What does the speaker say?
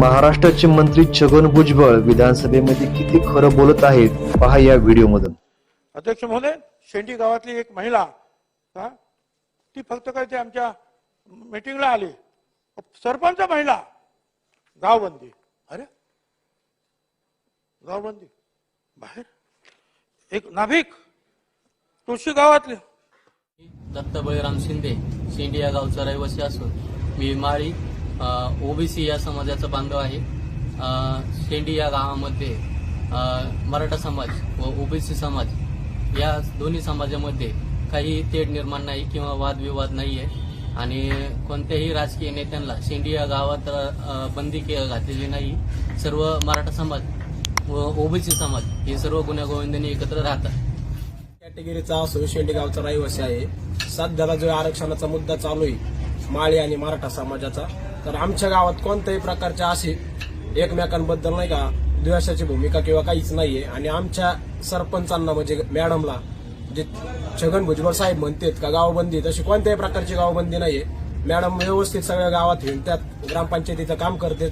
महाराष्ट्राचे मंत्री छगन भुजबळ विधानसभेमध्ये किती खरं बोलत आहेत पहा या व्हिडिओमधून. अध्यक्ष महोदय शेंडी गावातली एक महिला हा ती फक्त काय ते आमच्या मीटिंगला आली. सरपंच महिला गावबंदी. अरे गावबंदी. बाहेर. एक नाभिक तुळशी गावातले. दत्त बळीराम शिंदे शेंडी या गावचा रहिवासी असून मी माळी ओबीसी या समाजाचा बांधव आहे. शेंडी या गावामध्ये मराठा समाज व ओबीसी समाज या दोन्ही समाजामध्ये काही तेढ निर्माण नाही किंवा वादविवाद नाही आहे आणि कोणत्याही राजकीय नेत्यांना शेंडी या गावात बंदी घातलेली नाही. सर्व मराठा समाज व ओबीसी समाज हे सर्व गुन्हेगोविंदांनी एकत्र राहतात. कॅटेगरीचा असो शेंडी गावचा रहिवासी आहे. सध्याला जो आरक्षणाचा मुद्दा चालू आहे माळी आणि मराठा समाजाचा. तर आमच्या गावात कोणत्याही प्रकारच्या असे एकमेकांबद्दल नाही का द्वेषाची भूमिका किंवा काहीच नाहीये. आणि आमच्या सरपंचांना म्हणजे मॅडमला जे छगन भुजबळ साहेब म्हणतात का गावबंदी तशी कोणत्याही प्रकारची गावबंदी नाहीये. मॅडम व्यवस्थित सगळ्या गावात हिंडतात ग्रामपंचायतीचं काम करतात.